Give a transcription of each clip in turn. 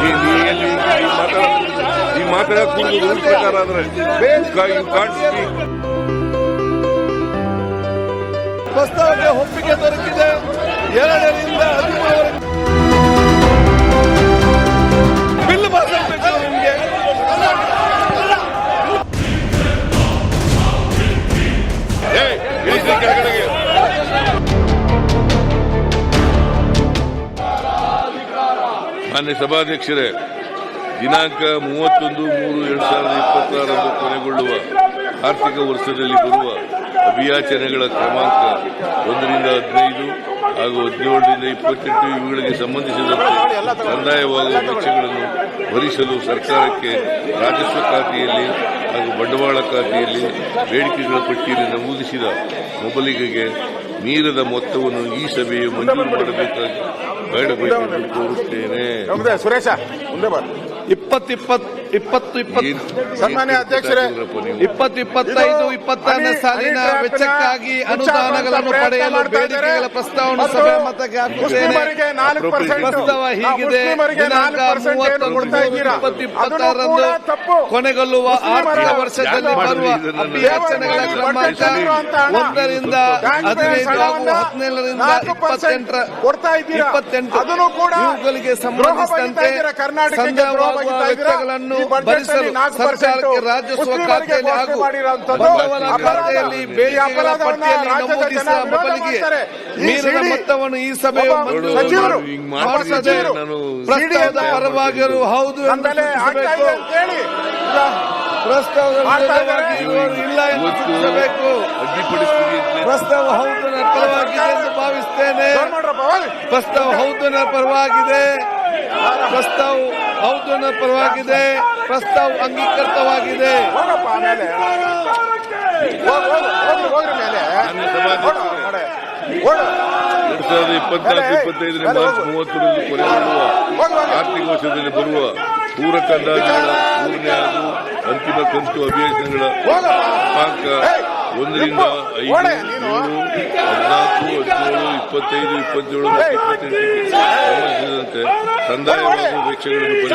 ಈ- ಈ ಎಲ್ಲಿ ಈ ಮಾತಾಡ- ಈ ಮಾತಾಡಕ್ ಕೂಡುದು ರೂಲ್ ಸ್ಪೀಕ್ ಪ್ರಸ್ತಾವಕ್ಕೆ ಒಪ್ಪಿಗೆ ದೊರಕಿದೆ. ಎರಡರಿಂದ ಬಿಲ್ ಪಾಸ್ ಮಾನ್ಯ ಸಭಾಧ್ಯಕ್ಷರೇ, ದಿನಾಂಕ ಮೂವತ್ತೊಂದು ಮೂರು ಎರಡ್ ಸಾವಿರದ ಇಪ್ಪತ್ತಾರರಂದು ಕೊನೆಗೊಳ್ಳುವ ಆರ್ಥಿಕ ವರ್ಷದಲ್ಲಿ ಬರುವ ಅಭಿಯಾಚನೆಗಳ ಕ್ರಮಾಂಕ ಒಂದರಿಂದ ಹದಿನೈದು ಹಾಗೂ ಹದಿನೇಳರಿಂದ ಇಪ್ಪತ್ತೆಂಟು ಇವುಗಳಿಗೆ ಸಂಬಂಧಿಸಿದಂತೆ ಕಂದಾಯವಾಗುವ ವೆಚ್ಚಗಳನ್ನು ಭರಿಸಲು ಸರ್ಕಾರಕ್ಕೆ ರಾಜಸ್ವ ಖಾತೆಯಲ್ಲಿ ಹಾಗೂ ಬಂಡವಾಳ ಖಾತೆಯಲ್ಲಿ ಬೇಡಿಕೆಗಳ ಪಟ್ಟಿಯಲ್ಲಿ ನಮೂದಿಸಿದ ಮೊಬಲಿಗೆಗೆ ಮೀರದ ಮೊತ್ತವನ್ನು ಈ ಸಭೆಯು ಮಂಜೂರು ಮಾಡಬೇಕಾಗಿ ಬೇಡಬೇಕೆಂದು ಕೋರುತ್ತೇನೆ ಸುರೇಶ ಮುಂದೆ ಬಾ. ಇಪ್ಪತ್ತು ಇಪ್ಪತ್ತು. ಸನ್ಮಾನ್ಯ ಅಧ್ಯಕ್ಷರೇ, ಇಪ್ಪತ್ತು ಇಪ್ಪತ್ತೈದು ಇಪ್ಪತ್ತಾರನೇ ಸಾಲಿನ ವೆಚ್ಚಕ್ಕಾಗಿ ಅನುದಾನಗಳನ್ನು ಪಡೆಯಲು. ಬೇಡಿಕೆಗಳ ಪ್ರಸ್ತಾವನೆ ಸಭೆ ಮತಕ್ಕೆ ಪ್ರಸ್ತಾವ ಹೀಗಿದೆ. ಕೊನೆಗೊಳ್ಳುವ ಆರ್ಥಿಕ ವರ್ಷದಲ್ಲಿ ಬರುವ ದೇವರ ಕ್ರಮಾಂಕ ಒಂದರಿಂದ ಹದಿನೈದು ಹಾಗೂ ಹದಿನೇಳರಿಂದ ಇಪ್ಪತ್ತೆಂಟರ ಇಪ್ಪತ್ತೆಂಟು. ಅದನ್ನು ಕೂಡ ಇವುಗಳಿಗೆ ಸಂಬಂಧಿಸಿದಂತೆ ಬಗೆತಾ ವೆಚ್ಚಗಳನ್ನು ನಾಲ್ಕು ಸರ್ಕಾರಕ್ಕೆ ರಾಜಸ್ವ ಖಾತೆಯಲ್ಲಿ ಹಾಗೂ ಬಂಡವಾಳ. ಖಾತೆಯಲ್ಲಿ ಈ ಬೇಡಿಕೆಗಳ ಪಟ್ಟಿಯಲ್ಲಿ ನಮೂದಿಸಿದ ಮೊಬಲಿಗೆ ಈ ಮೀರಿದ ಸಿಡಿ ಮೊತ್ತವನ್ನು ಈ ಸಭೆಯು ಮಾಡಿಸದೆ ಪ್ರಸ್ತಾವದ ಪರವಾಗಿರು ಹೌದು ಎಂದು ಸೂಚಿಸಬೇಕು. ಪ್ರಸ್ತಾವದ ಮಾಡ್ತಾ ಇದ್ದಾರೆ. ಇಲ್ಲ ಎಂದು ಸೂಚಿಸಬೇಕು. ಪ್ರಸ್ತಾವ ಹೌದು ಪರವಾಗಿದೆ ಎಂದು ಹೋಗಿ. ಪ್ರಸ್ತಾವ ಹೌದು ಪರವಾಗಿದೆ. ಪ್ರಸ್ತಾವ ಹೌದು ನನ್ನ ಪರವಾಗಿದೆ. ಪ್ರಸ್ತಾವ ಅಂಗೀಕೃತವಾಗಿದೆ. ಎರಡ್ ಸಾವಿರದ ಇಪ್ಪತ್ನಾಲ್ಕು ಇಪ್ಪತ್ತೈದನೇ ಮಾರ್ಚ್ ಕೊನೆಗೊಳ್ಳುವ ಆರ್ಥಿಕ ವರ್ಷದಲ್ಲಿ ಬರುವ ಪೂರಕ ಅಂದಾಜುಗಳ ಮೂರನೇ ಹಾಗೂ ಅಂತಿಮ ಕಂತು ಅಭಿಯಾನಗಳ ಒಂದರಿಂದ ಐದು ಹದಿನಾಲ್ಕು ಹದಿನೇಳು ಇಪ್ಪತ್ತೈದು ಇಪ್ಪತ್ತೇಳು ಮತ್ತು ಇಪ್ಪತ್ತೆಂಟಕ್ಕೆ ಸಂಬಂಧಿಸಿದಂತೆ ಕಂದಾಯವಾಗುವ ವೆಚ್ಚಗಳನ್ನು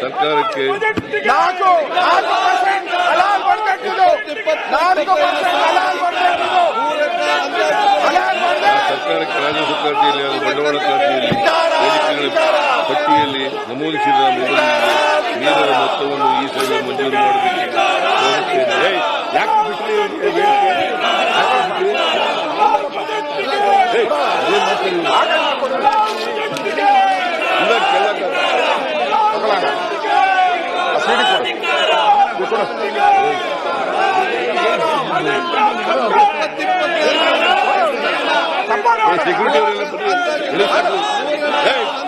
ಸರ್ಕಾರಕ್ಕೆ ಸರ್ಕಾರಕ್ಕೆ ರಾಜ್ಯ ಸರ್ಕಾರದಲ್ಲಿ ಹಾಗೂ ಬಂಡವಾಳ ಖಾತೆಯಲ್ಲಿ ಪಟ್ಟಿಯಲ್ಲಿ ನಮೂದಿಸಿದ ನೀರಿನ ಮೊತ್ತವನ್ನು ಈ ಸಭೆ ಮಂಜೂರು ಮಾಡಬೇಕು ಯಾಕೆ ಬಿಟ್ಟರೆ ಸೆಕ್ಯೂರಿಟಿ ಅವರೆಲ್ಲ ಬರ್ರಿ.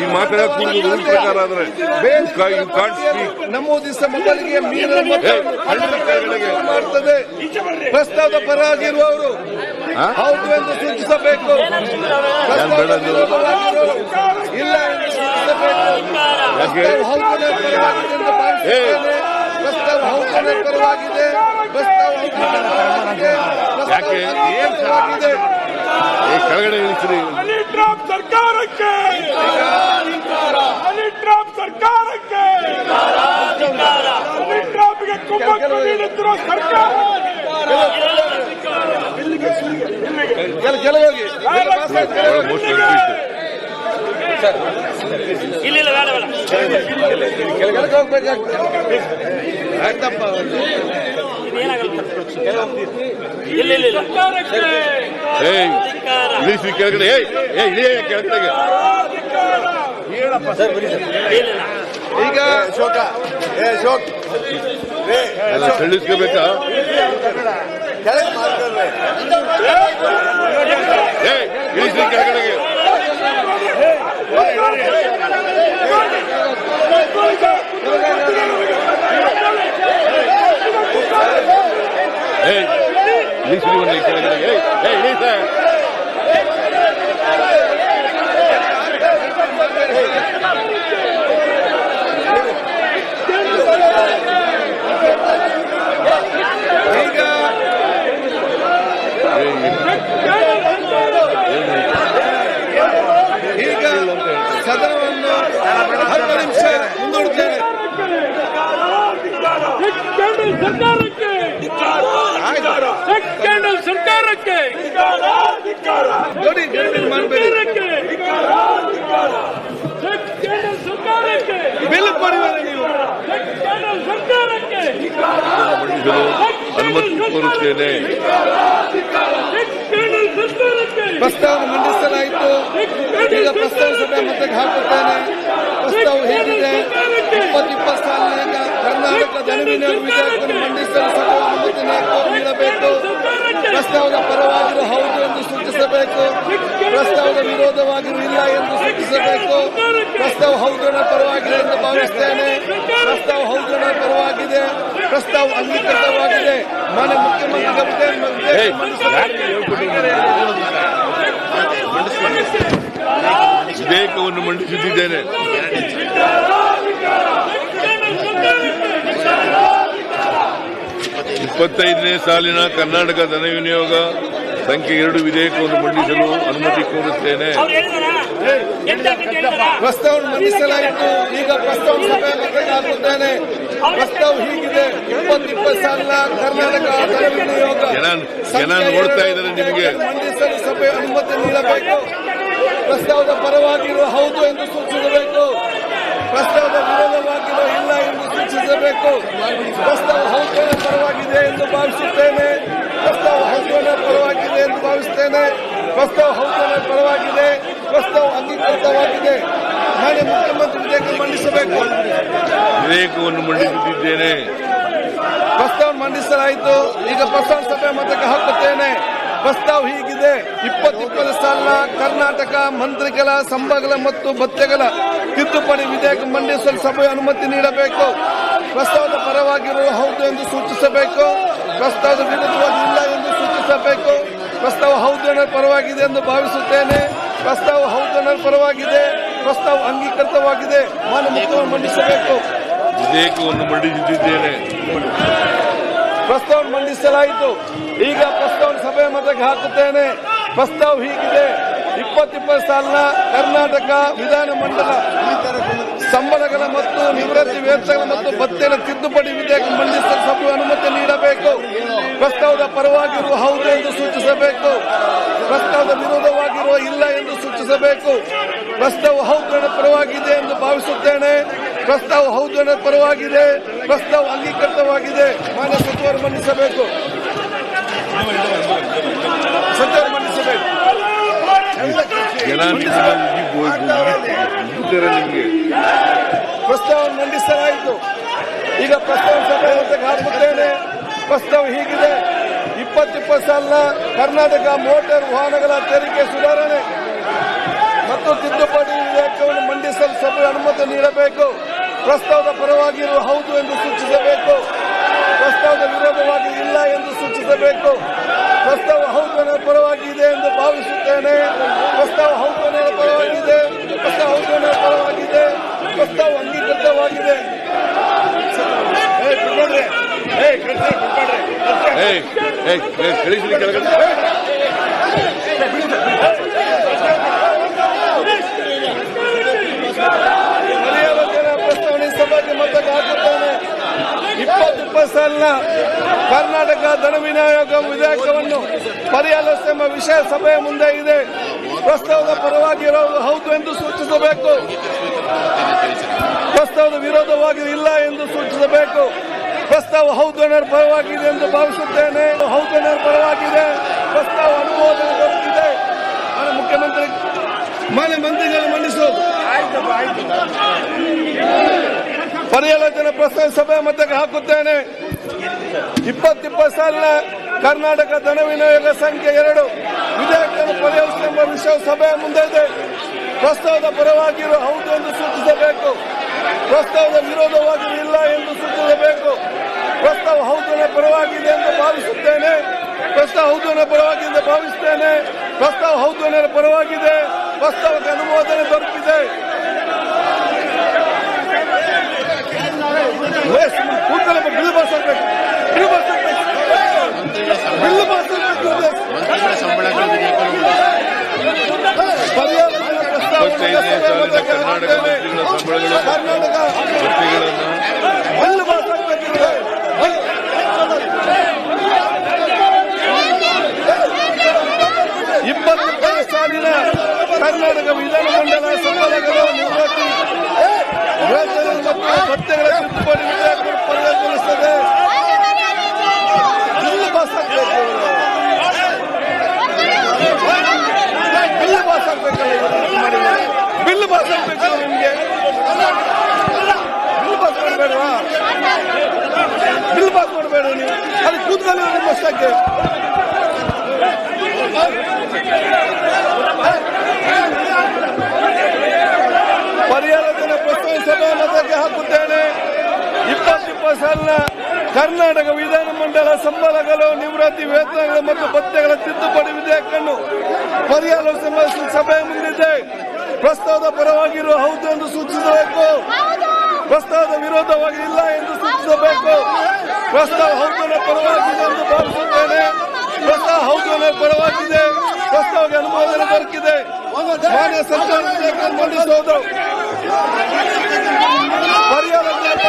ಈ ಮಾತಾಡ ಈ ಮಾತಾಡಕ್ ಕೂಡುದು ರೂಲ್ ಪ್ರಕಾರ ಆದ್ರೆ ಯು ಕಾಂಟ್ ಸ್ಪೀಕ್ ಮೀರಿದ ಮಾಡ್ತದೆ. ಪರವಾಗಿರುವವರು. ಹಾ? ಹೌದು ಎಂದು ಸೂಚಿಸಬೇಕು. ಇಲ್ಲ ಎಂದು ಸೂಚಿಸಬೇಕು. ಯಾಕೆ? ಪ್ರಸ್ತಾವ ಹೌದನ ಪರವಾಗಿದೆ ಪ್ರಸ್ತಾವ ಯಾಕೆ? ಏನ್ ಕೆಳಗಡೆ ಇಳಿಸ್ರಿ ಸರ್ಕಾರಕ್ಕೆ. ಡ್ರಾಪ್ ಸರ್ಕಾರಕ್ಕೆ! ಡೊನಾಲ್ಡ್ ಟ್ರಂಪ್ಗೆ ಕುಮ್ಮಕ್ಕು ನೀಡುತ್ತಿರುವ ಸರ್ಕಾರ! ಕೆಲ- ಕೆಲವೋಗಿ ಮೋಸ್ಟ್ ಕನ್ಫ್ಯೂಸ್ ಕೆಳಗೆ ಹೋಗ್ಬೇಕಾಗ್ತದೆ ಆಯ್ತಪ್ಪ ಏಯ್ ಇಳಿಸ್ರಿ ಕೆಳಗಡೆ. ಏಯ್ ಏ ಇಳಿಯ ಕೆಳಗಡೆಗೆ. ಈಗ ಶೋಕ ಏ ಶೋಕ್ ತಿಳಿಸ್ಕೋಬೇಕಾ ಕೆಳಗೆ ಮಾಡ್ತಾರೆ ಕೆಳಗಡೆಗೆ سبل سٹل سرکار سرکار بلکہ سرکار بنتے ಸರ್ಕಾರಕ್ಕೆ ಪ್ರಸ್ತಾವ ಮಂಡಿಸಲಾಯಿತು ಈಗ ಪ್ರಸ್ತಾವ ಸಭೆ ಮತ್ತೆ ಹಾಕುತ್ತೇನೆ ಪ್ರಸ್ತಾವ ಹೇಗಿದೆ ಇಪ್ಪತ್ತು ಇಪ್ಪತ್ತು ಸಾಲಿನ ಕರ್ನಾಟಕ ಧನ ವಿನಿಯೋಗ ವಿಧೇಯಕವನ್ನು ಮಂಡಿಸಲು ಸಭೆ ಅನುಮತಿ ನೇಮಕ ನೀಡಬೇಕು ಪ್ರಸ್ತಾವದ ಪರವಾಗಿರೋ ಹೌದು ಎಂದು ಸೂಚಿಸಬೇಕು ಪ್ರಸ್ತಾವದ ವಿರೋಧವಾಗಿರೋ ಇಲ್ಲ ಎಂದು ಸೂಚಿಸಬೇಕು ಪ್ರಸ್ತಾವ ಹೌದನ ಪರವಾಗಿದೆ ಎಂದು ಭಾವಿಸ್ತೇನೆ ಪ್ರಸ್ತಾವ ಹೌದನ ಪರವಾಗಿದೆ ಪ್ರಸ್ತಾವ ಅಂಗೀಕೃತವಾಗಿದೆ ಮಾನ್ಯ ಮುಖ್ಯಮಂತ್ರಿಗಳ ವಿಧೇಯಕ ವಿಧೇಯಕವನ್ನು ಮಂಡಿಸುತ್ತಿದ್ದೇನೆ. ಇಪ್ಪತ್ತೈದನೇ ಸಾಲಿನ ಕರ್ನಾಟಕ ಧನ ವಿನಿಯೋಗ ಸಂಖ್ಯೆ ಎರಡು ವಿಧೇಯಕವನ್ನು ಮಂಡಿಸಲು ಅನುಮತಿ ಕೋರುತ್ತೇನೆ. ಪ್ರಸ್ತಾವ ಮಂಡಿಸಲಾಯಿತು. ಈಗ ಪ್ರಸ್ತಾವ ಸಭೆ ಪ್ರಸ್ತಾವ ಹೀಗಿದೆ. ಇಪ್ಪತ್ತು ಇಪ್ಪತ್ತು ಸಾಲ ಕರ್ನಾಟಕ ನಿಯೋಗ. ಜನ ನೋಡ್ತಾ ಇದ್ದಾರೆ ನಿಮಗೆ. ಮಂಡಿಸಲು ಸಭೆ ಅನುಮತಿ ನೀಡಬೇಕು. ಪ್ರಸ್ತಾವದ ಪರವಾಗಿರುವ ಹೌದು ಎಂದು ಸೂಚಿಸಬೇಕು. ಪ್ರಸ್ತಾವದ ವಿರೋಧವಾಗಿರುವ ಇಲ್ಲ ಎಂದು ಸೂಚಿಸಬೇಕು. ಪ್ರಸ್ತಾವ ಹೌದನ ಪರವಾಗಿದೆ ಎಂದು ಭಾವಿಸುತ್ತೇನೆ. ಪ್ರಸ್ತಾವ ಹೌದನ ಪರವಾಗಿದೆ ಎಂದು ಭಾವಿಸುತ್ತೇನೆ. ಪ್ರಸ್ತಾವ ಹೌದನ ಪರವಾಗಿದೆ. ಪ್ರಸ್ತಾವ ಅಂಗೀಕೃತವಾಗಿದೆ. ಮಾನ್ಯ ಮುಖ್ಯಮಂತ್ರಿ ವಿಧೇಯಕ ಮಂಡಿಸಬೇಕು. ವಿಧೇಯಕವನ್ನು ಮಂಡಿಸುತ್ತಿದ್ದೇನೆ. ಪ್ರಸ್ತಾವ ಮಂಡಿಸಲಾಯಿತು. ಈಗ ಪ್ರಸ್ತಾವ ಸಭೆ ಮತಕ್ಕೆ ಹಾಕುತ್ತೇನೆ. ಪ್ರಸ್ತಾವ ಹೀಗಿದೆ. ಇಪ್ಪತ್ತಿಪ್ಪತ್ತು ಸಾಲ ಕರ್ನಾಟಕ ಮಂತ್ರಿಗಳ ಸಂಭಗಳ ಮತ್ತು ಭತ್ಯೆಗಳ ತಿದ್ದುಪಡಿ ವಿಧೇಯಕ ಮಂಡಿಸಲು ಸಭೆ ಅನುಮತಿ ನೀಡಬೇಕು. ಪ್ರಸ್ತಾವದ ಪರವಾಗಿರುವ ಹೌದು ಎಂದು ಸೂಚಿಸಬೇಕು. ಪ್ರಸ್ತಾವದ ವಿರುದ್ಧವಾಗಿ ಇಲ್ಲ ಎಂದು ಸೂಚಿಸಬೇಕು. ಪ್ರಸ್ತಾವ ಹೌದು ಪರವಾಗಿದೆ ಎಂದು ಭಾವಿಸುತ್ತೇನೆ. ಪ್ರಸ್ತಾವ ಹೌದು ಪರವಾಗಿದೆ. ಪ್ರಸ್ತಾವ ಅಂಗೀಕೃತವಾಗಿದೆ. ಮಾನ್ಯ ಮುಖ್ಯಮಂತ್ರಿ ಮಂಡಿಸಬೇಕು. ವಿಧೇಯಕವನ್ನು ಮಂಡಿಸುತ್ತಿದ್ದೇನೆ ಪ್ರಸ್ತಾವ ಮಂಡಿಸಲಾಯಿತು. ಈಗ ಪ್ರಸ್ತಾವ ಸಭೆ ಮತಕ್ಕೆ ಹಾಕುತ್ತೇನೆ. ಪ್ರಸ್ತಾವ ಹೀಗಿದೆ. ಇಪ್ಪತ್ತಿಪ್ಪತ್ತು ಸಾಲಿನ ಕರ್ನಾಟಕ ವಿಧಾನಮಂಡಲ ಸಂಬಳಗಳ ಮತ್ತು ನಿವೃತ್ತಿ ವೇತನಗಳ ಮತ್ತು ಭತ್ಯೆಗಳ ತಿದ್ದುಪಡಿ ವಿಧೇಯಕ ಮಂಡಿಸಲು ಸಭೆ ಅನುಮತಿ ನೀಡಬೇಕು. ಪ್ರಸ್ತಾವದ ಪರವಾಗಿರುವ ಹೌದು ಎಂದು ಸೂಚಿಸಬೇಕು. ಪ್ರಸ್ತಾವದ ವಿರೋಧವಾಗಿರುವ ಇಲ್ಲ ಎಂದು ಸೂಚಿಸಬೇಕು. ಪ್ರಸ್ತಾವ ಹೌದು ಪರವಾಗಿದೆ ಎಂದು ಭಾವಿಸುತ್ತೇನೆ. ಪ್ರಸ್ತಾವ ಹೌದು ಪರವಾಗಿದೆ. ಪ್ರಸ್ತಾವ ಅಂಗೀಕೃತವಾಗಿದೆ. ಮಾನ್ಯ ಸಚಿವರು ಮಂಡಿಸಬೇಕು ಸಚಿವರು ಮಂಡಿಸಬೇಕು ಪ್ರಸ್ತಾವ ಮಂಡಿಸಲಾಯಿತು. ಈಗ ಪ್ರಸ್ತಾವ ಸಭೆ ಹಾಕುತ್ತೇನೆ. ಪ್ರಸ್ತಾವ ಹೀಗಿದೆ. ಇಪ್ಪತ್ತಿಪ್ಪತ್ತು ಸಾಲಿನ ಕರ್ನಾಟಕ ಮೋಟಾರ್ ವಾಹನಗಳ ತೆರಿಗೆ ಸುಧಾರಣೆ. ಮತ್ತು ತಿದ್ದುಪಡಿ ವಿಧೇಯಕವನ್ನು ಮಂಡಿಸಲು ಸಭೆ ಅನುಮತಿ ನೀಡಬೇಕು. ಪ್ರಸ್ತಾವದ ಪರವಾಗಿರುವ ಹೌದು ಎಂದು ಸೂಚಿಸಬೇಕು. ಪ್ರಸ್ತಾವದ ವಿರೋಧವಾಗಿ ಇಲ್ಲ ಎಂದು ಸೂಚಿಸಬೇಕು. ಪ್ರಸ್ತಾವ ಹೌದನ ಪರವಾಗಿದೆ ಎಂದು ಭಾವಿಸುತ್ತೇನೆ. ಪ್ರಸ್ತಾವ ಹೌದನ ಪರವಾಗಿದೆ ಪ್ರಸ್ತಾವ ಹೌದು ಪರವಾಗಿದೆ ಪ್ರಸ್ತಾವ ಅಂಗೀಕೃತವಾಗಿದೆ. ಏ, ಬಿಡ್ಬೇಡ್ರಿ. ಏ, ಕಟ್ರಿ, ಬಿಡ್ಬೇಡ್ರಿ. ಏಯ್ ಏಯ್ ಕಳಿಸಿ ಕೆಳಗಡೆ ಪರ್ಯಾಲೋಚನಾ ಪ್ರಸ್ತಾವನೆ ಸಭೆಗೆ ಮತಕ್ಕೆ ಹಾಕುತ್ತೇನೆ ಸಾಲಿನ ಕರ್ನಾಟಕ ಧನ ವಿನಿಯೋಗ ವಿಧೇಯಕವನ್ನು ಪರಿಹಾರಿಸುವ ವಿಷಯ ಸಭೆಯ ಮುಂದೆ ಇದೆ. ಪ್ರಸ್ತಾವದ ಪರವಾಗಿರೋದು ಹೌದು ಎಂದು ಸೂಚಿಸಬೇಕು. ಪ್ರಸ್ತಾವದ ವಿರೋಧವಾಗಿ ಇಲ್ಲ ಎಂದು ಸೂಚಿಸಬೇಕು. ಪ್ರಸ್ತಾವ ಹೌದು ಅನ್ನೋರ ಪರವಾಗಿದೆ ಎಂದು ಭಾವಿಸುತ್ತೇನೆ. ಹೌದು ಅನ್ನೋರ ಪರವಾಗಿದೆ. ಪ್ರಸ್ತಾವ ಅನುಮೋದನೆ ದೊರಕಿದೆ ಮುಖ್ಯಮಂತ್ರಿ, ಮಾನ್ಯ ಮಂತ್ರಿಗಳು ಮಂಡಿಸೋದು ಪರ್ಯಾಲೋಚನೆ ಪ್ರಸ್ತಾವ ಸಭೆ ಮತಕ್ಕೆ ಹಾಕುತ್ತೇನೆ. ಇಪ್ಪತ್ತಿಪ್ಪತ್ತು ಸಾಲಿನ ಕರ್ನಾಟಕ ಧನ ವಿನಿಯೋಗ ಸಂಖ್ಯೆ ಎರಡು. ವಿಧೇಯಕವನ್ನು ಪರಿಹರಿಸುವ ವಿಷಯ ಸಭೆಯ ಮುಂದೆ ಇದೆ. ಪ್ರಸ್ತಾವದ ಪರವಾಗಿರುವ ಹೌದು ಎಂದು ಸೂಚಿಸಬೇಕು. ಪ್ರಸ್ತಾವದ ವಿರೋಧವಾಗಿ ಇಲ್ಲ ಎಂದು ಸೂಚಿಸಬೇಕು. ಪ್ರಸ್ತಾವ ಹೌದನ ಪರವಾಗಿದೆ ಎಂದು ಭಾವಿಸುತ್ತೇನೆ. ಪ್ರಸ್ತಾವ ಹೌದನ ಪರವಾಗಿದೆ ಎಂದು ಭಾವಿಸುತ್ತೇನೆ. ಪ್ರಸ್ತಾವ ಹೌದನ ಪರವಾಗಿದೆ. ಪ್ರಸ್ತಾವಕ್ಕೆ ಅನುಮೋದನೆ ದೊರಕಿದೆ ಕೂತಲ್ಲ ಬಿಲ್ ಪಾಸ್ ಆಗ್ಬೇಕು ಬಿಲ್ ಪಾಸ್ ಆಗ್ಬೇಕು ಬಿಲ್ ಪಾಸ್ ಆಗ್ಬೇಕು ಪರ್ಯಾಲೋಚನಾ ಪ್ರಸ್ತಾವವನ್ನು ಇಪ್ಪತ್ತೈದನೇ ಸಭೆ ಸಾಲಿನ ಮತಕ್ಕೆ ಕರ್ನಾಟಕ ಹಾಕುತ್ತೇನೆ. ಮಂತ್ರಿಗಳ ಸಂಬಳಗಳು ಕರ್ನಾಟಕ ಭತ್ಯೆಗಳನ್ನು ಬಿಲ್ ಪಾಸ್ ಆಗ್ಬೇಕಿದೆ ಕರ್ನಾಟಕ ವಿಧಾನಮಂಡಲ ಸಂಬಳಗಳು ನಿವೃತ್ತಿ ವೇತನ ಮತ್ತು ಭತ್ಯೆಗಳ ತಿದ್ದುಪಡಿ ವಿಧೇಯಕ ಪರಿಗಣಿಸುತ್ತದೆ ಬಿಲ್ ಪಾಸ್ ಆಗ್ಬೇಕು ಬಿಲ್ ಪಾಸ್ ಆಗ್ಬೇಕಲ್ಲ ಇವರು. ಬಿಲ್ ಪಾಸ್ ಆಗ್ಬೇಕಲ್ಲ ನಿಮ್ಗೆ ಬಿಲ್ ಪಾಸ್ ಮಾಡಬೇಡವಾ ಬಿಲ್ ಪಾಸ್ ಮಾಡಬೇಡ ನೀವು ಅಲ್ಲಿ ಕೂತ್ಕೊಂಡು ನಿಮ್ಮ ಅಷ್ಟಕ್ಕೆ ಪರಿಹಾರಧನ ಪ್ರಸ್ತಾವ ಸಭಾ ಮತಕ್ಕೆ ಹಾಕುತ್ತೇನೆ ಇಪ್ಪತ್ತಿಪ್ಪತ್ತು ಸಾಲಿನ ಕರ್ನಾಟಕ ವಿಧಾನಮಂಡಲ ಸಂಬಳಗಳು, ನಿವೃತ್ತಿ ವೇತನಗಳು ಮತ್ತು ಭತ್ಯೆಗಳ ತಿದ್ದುಪಡಿ ವಿಧೇಯಕವನ್ನು ಪರಿಹಾರ ಸಭೆ ಮುಂದಿದೆ. ಪ್ರಸ್ತಾವದ ಪರವಾಗಿರುವ ಹೌದು ಎಂದು ಸೂಚಿಸಬೇಕು. ಪ್ರಸ್ತಾವದ ವಿರೋಧವಾಗಿ ಇಲ್ಲ ಎಂದು ಸೂಚಿಸಬೇಕು. ಪ್ರಸ್ತಾವ ಹೌದನ ಪರವಾಗಿದೆ ಎಂದು ಭಾವಿಸುತ್ತೇನೆ. ಪ್ರಸ್ತಾವ ಹೌದನ ಪರವಾಗಿದೆ. ಪ್ರಸ್ತಾವಕ್ಕೆ ಅನುಮೋದನೆ ದೊರಕಿದೆ. ಸರ್ಕಾರ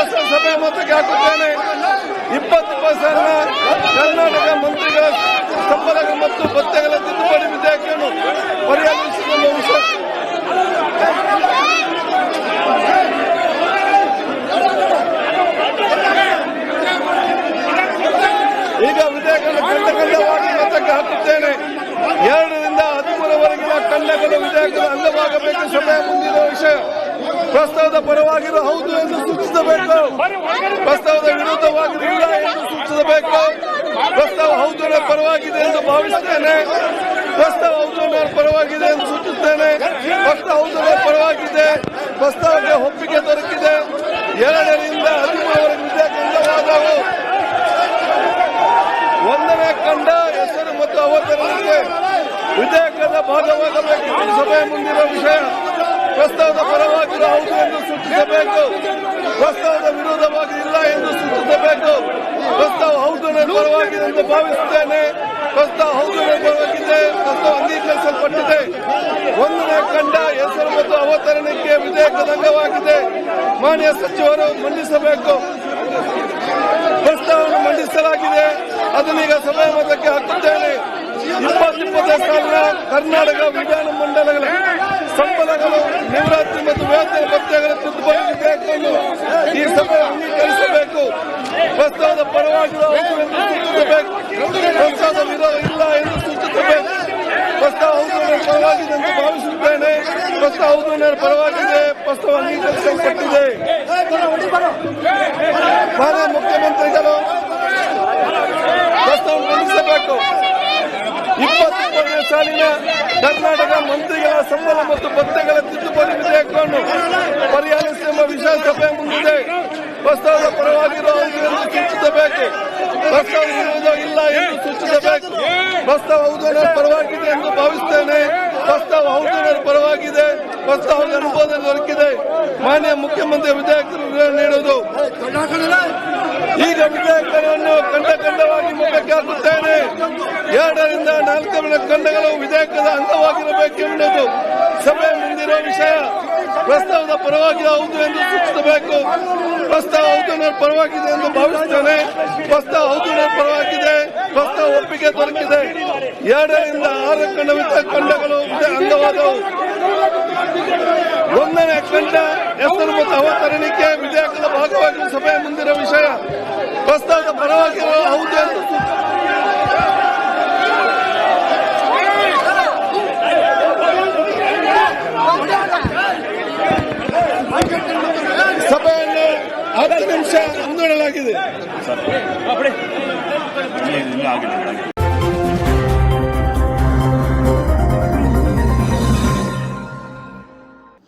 ಪ್ರಸ್ತಾವ ಸಭೆ ಮತಕ್ಕೆ ಹಾಕುತ್ತೇನೆ. ಇಪ್ಪತ್ತು ಸಾವಿರ ಕರ್ನಾಟಕ ಮಂತ್ರಿಗಳ ಸಂಬಳ ಮತ್ತು ಭತ್ಯೆಗಳ ತಿದ್ದುಪಡಿ ವಿಧೇಯಕವನ್ನು ಪರಿಹಾರಿಸಿದ ವಿಷಯ. ಈಗ ವಿಧೇಯಕವನ್ನು ಖಂಡ ಖಂಡವಾಗಿ ಮತಕ್ಕೆ ಹಾಕುತ್ತೇನೆ. ಎರಡರಿಂದ ಹದಿಮೂರವರೆಗಿನ ಖಂಡಗಳು ವಿಧೇಯಕದ ಅಂಗವಾಗಬೇಕು ಸಭೆಯ ಮುಂದಿರುವ ವಿಷಯ. ಪ್ರಸ್ತಾವದ ಪರವಾಗಿರುವ ಹೌದು ಎಂದು ಸೂಚಿಸಬೇಕು. ಪ್ರಸ್ತಾವದ ವಿರುದ್ಧವಾಗಿರಲಿಲ್ಲ ಎಂದು ಸೂಚಿಸಬೇಕು. ಪ್ರಸ್ತಾವ ಹೌದು ಪರವಾಗಿದೆ ಎಂದು ಭಾವಿಸುತ್ತೇನೆ ಪ್ರಸ್ತಾವ ಹೌದು ಪರವಾಗಿದೆ ಎಂದು ಸೂಚಿಸುತ್ತೇನೆ ಪ್ರಸ್ತಾವ ಹೌದು ಪರವಾಗಿದೆ. ಪ್ರಸ್ತಾವಕ್ಕೆ ಒಪ್ಪಿಗೆ ದೊರಕಿದೆ. ಎರಡರಿಂದ ಹದಿಮೂರವರೆಗೆ ವಿಧೇಯಕ ಅಂಗವಾದವು ಒಂದನೇ ಕಂಡ ಹೆಸರು ಮತ್ತು ಅವತರಣಿಕೆ. ವಿಧೇಯಕದ ಭಾಗವಾಗಬೇಕು. ಸಭೆ ಮುಂದಿರುವ ವಿಷಯ. ಪ್ರಸ್ತಾವದ ಪರವಾಗಿ ಹೌದು ಎಂದು ಸೂಚಿಸಬೇಕು. ಪ್ರಸ್ತಾವದ ವಿರೋಧವಾಗಿ ಇಲ್ಲ ಎಂದು ಸೂಚಿಸಬೇಕು. ಪ್ರಸ್ತಾವ ಹೌದು ಪರವಾಗಿದೆ ಎಂದು ಭಾವಿಸುತ್ತೇನೆ. ಪ್ರಸ್ತಾವ ಹೌದು ಪರವಾಗಿದೆ ಪ್ರಸ್ತಾವ ಅಂಗೀಕರಿಸಲ್ಪಟ್ಟಿದೆ. ಒಂದನೇ ಕಂಡ ಹೆಸರು ಮತ್ತು ಅವತರಣಕ್ಕೆ ವಿಧೇಯಕದ ಅಂಗವಾಗಿದೆ ಮಾನ್ಯ ಸಚಿವರು ಮಂಡಿಸಬೇಕು. ಪ್ರಸ್ತಾವವನ್ನು ಮಂಡಿಸಲಾಗಿದೆ. ಅದನ್ನೀಗ ಸಭೆ ಮತಕ್ಕೆ ಹಾಕುತ್ತೇನೆ. ಇಪ್ಪತ್ತಿಪ್ಪತ್ತೈದು ಸಾಲಿನ ಕರ್ನಾಟಕ ವಿಧಾನ ಮಂಡಲಗಳ ಸಂಬಳಗಳು ನಿವೃತ್ತಿ ಮತ್ತು ವೇತನ ಭತ್ಯೆಗಳ ತಿದ್ದುಪಡಿ ವಿಧೇಯಕವನ್ನು ಈ ಸಭೆ ಅಂಗೀಕರಿಸಬೇಕು. ಪ್ರಸ್ತಾವದ ಪರವಾಗಿ ಎಂದು ಪ್ರಸ್ತಾವದ ವಿರೋಧ ಇಲ್ಲ ಎಂದು ಸೂಚಿಸಬೇಕು. ಪ್ರಸ್ತಾವ ಹೌದು ಪರವಾಗಿದೆ ಎಂದು ಭಾವಿಸುತ್ತೇನೆ. ಪ್ರಸ್ತಾವ ಪರವಾಗಿದೆ. ಪ್ರಸ್ತಾವ ಅಂಗೀಕರಿಸಲ್ಪಟ್ಟಿದೆ. ಮಾನ್ಯ ಮುಖ್ಯಮಂತ್ರಿಗಳು ಪ್ರಸ್ತಾವ ಮಂಡಿಸಬೇಕು ಸಾಲಿನ ಕರ್ನಾಟಕ ಮಂತ್ರಿಗಳ ಸಂಬಳ ಮತ್ತು ಭತ್ತೆಗಳ ತಿದ್ದುಪಡಿ ವಿಧೇಯಕವನ್ನು ವಿಷಯ ಸಭೆ ಮುಂದಿದೆ. ಪ್ರಸ್ತಾವದ ಪರವಾಗಿರುವ ಸೂಚಿಸಬೇಕು. ಪ್ರಸ್ತಾವ ಇರುವುದೋ ಇಲ್ಲ ಎಂದು ಸೂಚಿಸಬೇಕು. ಪ್ರಸ್ತಾವ ಹೌದು ನನ್ನ ಪರವಾಗಿದೆ ಎಂದು ಭಾವಿಸುತ್ತೇನೆ ಪ್ರಸ್ತಾವ ಹೌದು ಪರವಾಗಿದೆ. ಪ್ರಸ್ತಾವದ ಅನುಮೋದನೆ ದೊರಕಿದೆ. ಮಾನ್ಯ ಮುಖ್ಯಮಂತ್ರಿ ವಿಧೇಯಕರು ನೀಡುವುದು. ಈಗ ವಿಧೇಯಕವನ್ನು ಕಂಡ ಕಂಡವಾಗಿ ಮುಖಕ್ಕೆ ಹಾಕುತ್ತೇನೆ. ಎರಡರಿಂದ ನಾಲ್ಕರ ಖಂಡಗಳು ವಿಧೇಯಕದ ಅಂಗವಾಗಿರಬೇಕೆಂಬುದು ಸಭೆ ಮುಂದಿರುವ ವಿಷಯ ಪ್ರಸ್ತಾವದ ಪರವಾಗಿ ಹೌದು ಎಂದು ಸೂಚಿಸಬೇಕು. ಪ್ರಸ್ತಾವ ಹೌದು ಪರವಾಗಿದೆ ಎಂದು ಭಾವಿಸುತ್ತೇನೆ. ಪ್ರಸ್ತಾವ ಹೌದು ಪರವಾಗಿದೆ. ಪ್ರಸ್ತಾವ ಒಪ್ಪಿಗೆ ದೊರಕಿದೆ. ಎರಡರಿಂದ ಆರು ಕಂಡವಿದ್ದ ಖಂಡಗಳು ಅಂದವಾದವು. ಒಂದನೇ ಖಂಡ ಹೆಸರು ಮತ್ತು ಅವತರಣಿಕೆ ವಿಧೇಯಕದ ಭಾಗವಾಗಿ ಸಭೆಯ ಮುಂದಿರುವ ವಿಷಯ. ಪ್ರಸ್ತಾವದ ಪರವಾಗಿ ಹೌದು ಎಂದು ಸಭೆಯನ್ನು ಹತ್ತು ನಿಮಿಷ ಮುಂದೂಡಲಾಗಿದೆ.